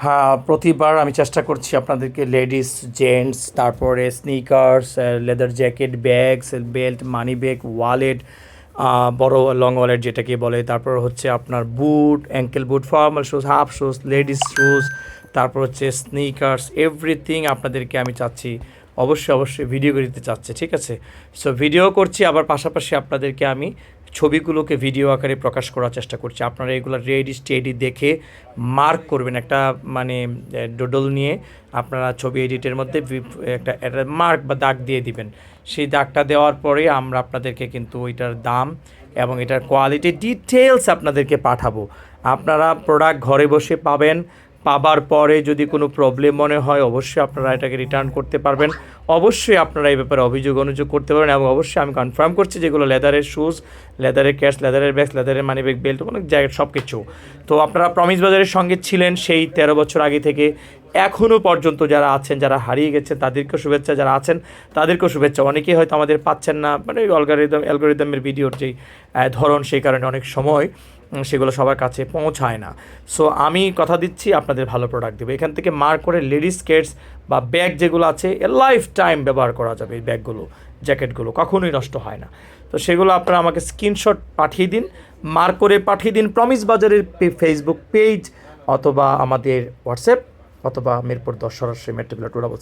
হ্যাঁ প্রতিবার আমি চেষ্টা করছি আপনাদেরকে লেডিস, জেন্টস, তারপরে sneakers leather jacket bags belt money bag wallet বড় লং ওয়ালেট যেটাকে বলে। তারপর হচ্ছে আপনার boot ankle boot formal shoes half shoes ladies shoes তারপর হচ্ছে স্নিকার্স এভরিথিং আপনাদেরকে আমি চাচ্ছি অবশ্যই অবশ্যই ভিডিও করে দিতে চাচ্ছে, ঠিক আছে? সো ভিডিও করছি, আবার পাশাপাশি আপনাদেরকে আমি ছবিগুলোকে ভিডিও আকারে প্রকাশ করার চেষ্টা করছি। আপনারা এগুলো রেডি স্টেডি দেখে মার্ক করবেন একটা মানে ডোডল নিয়ে। আপনারা ছবি এডিটের মধ্যে একটা মার্ক বা দাগ দিয়ে দিবেন। সেই দাগটা দেওয়ার পরে আমরা আপনাদেরকে কিন্তু ওইটার দাম এবং এটার কোয়ালিটি ডিটেলস আপনাদেরকে পাঠাবো। আপনারা প্রোডাক্ট ঘরে বসে পাবেন পাবার পরে যদি কোনো প্রবলেম মনে হয়, অবশ্যই আপনারা এটাকে রিটার্ন করতে পারবেন। অবশ্যই আপনারা এই ব্যাপারে অভিযোগ, অনুযোগ করতে পারবেন এবং অবশ্যই আমি কনফার্ম করছি যেগুলো লেদারের শুজ লেদারের ক্যাশ লেদারের ব্যাগস লেদারের মানি ব্যাগ বেল্ট অনেক জায়গায় সব কিছু তো আপনারা প্রমিস বাজারের সঙ্গে ছিলেন সেই তেরো বছর আগে থেকে। এখনও পর্যন্ত যারা আছেন, যারা হারিয়ে গেছেন, তাদেরকেও শুভেচ্ছা যারা আছেন, তাদেরকেও শুভেচ্ছা। অনেকেই হয়তো আমাদের পাচ্ছেন না মানে অলগারিদম অ্যালগোরিদমের ভিডিওর যেই ধরন সেই কারণে অনেক সময়। সেগুলো সবার কাছে পৌঁছায় না। সো আমি কথা দিচ্ছি, আপনাদের ভালো প্রোডাক্ট দেবো। এখান থেকে মার করে লেডিস স্কেটস বা ব্যাগ যেগুলো আছে লাইফ টাইম ব্যবহার করা যাবে এই ব্যাগগুলো জ্যাকেটগুলো কখনোই নষ্ট হয় না। তো সেগুলো আপনারা আমাকে স্ক্রিনশট পাঠিয়ে দিন। মার করে পাঠিয়ে দিন প্রমিস বাজারের ফেসবুক পেজ অথবা আমাদের হোয়াটসঅ্যাপ অথবা মিরপুর দশ সরাসরি মেট্রিকুলার টুরাবল